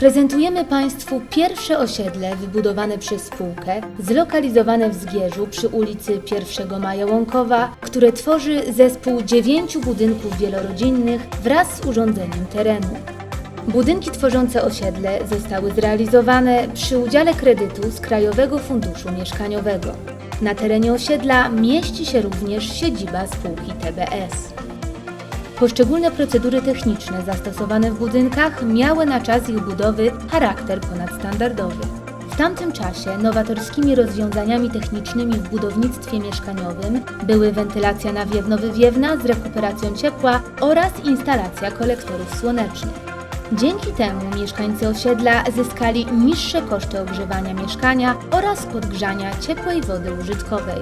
Prezentujemy Państwu pierwsze osiedle wybudowane przez spółkę, zlokalizowane w Zgierzu przy ulicy 1 Maja Łąkowa, które tworzy zespół dziewięciu budynków wielorodzinnych wraz z urządzeniem terenu. Budynki tworzące osiedle zostały zrealizowane przy udziale kredytu z Krajowego Funduszu Mieszkaniowego. Na terenie osiedla mieści się również siedziba spółki TBS. Poszczególne procedury techniczne zastosowane w budynkach miały na czas ich budowy charakter ponadstandardowy. W tamtym czasie nowatorskimi rozwiązaniami technicznymi w budownictwie mieszkaniowym były wentylacja nawiewno-wywiewna z rekuperacją ciepła oraz instalacja kolektorów słonecznych. Dzięki temu mieszkańcy osiedla zyskali niższe koszty ogrzewania mieszkania oraz podgrzania ciepłej wody użytkowej.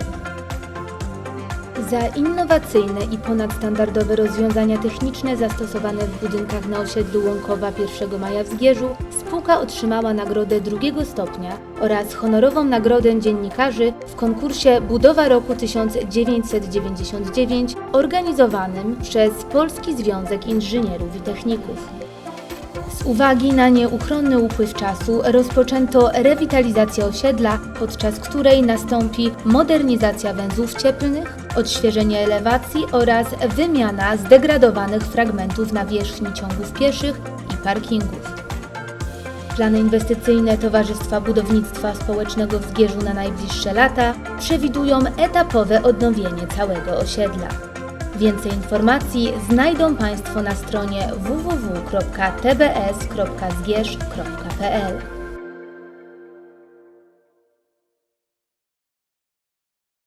Za innowacyjne i ponadstandardowe rozwiązania techniczne zastosowane w budynkach na osiedlu Łąkowa 1 Maja w Zgierzu spółka otrzymała nagrodę drugiego stopnia oraz honorową nagrodę dziennikarzy w konkursie Budowa roku 1999 organizowanym przez Polski Związek Inżynierów i Techników. Z uwagi na nieuchronny upływ czasu rozpoczęto rewitalizację osiedla, podczas której nastąpi modernizacja węzłów cieplnych, odświeżenie elewacji oraz wymiana zdegradowanych fragmentów nawierzchni ciągów pieszych i parkingów. Plany inwestycyjne Towarzystwa Budownictwa Społecznego w Zgierzu na najbliższe lata przewidują etapowe odnowienie całego osiedla. Więcej informacji znajdą Państwo na stronie www.tbs.zgierz.pl.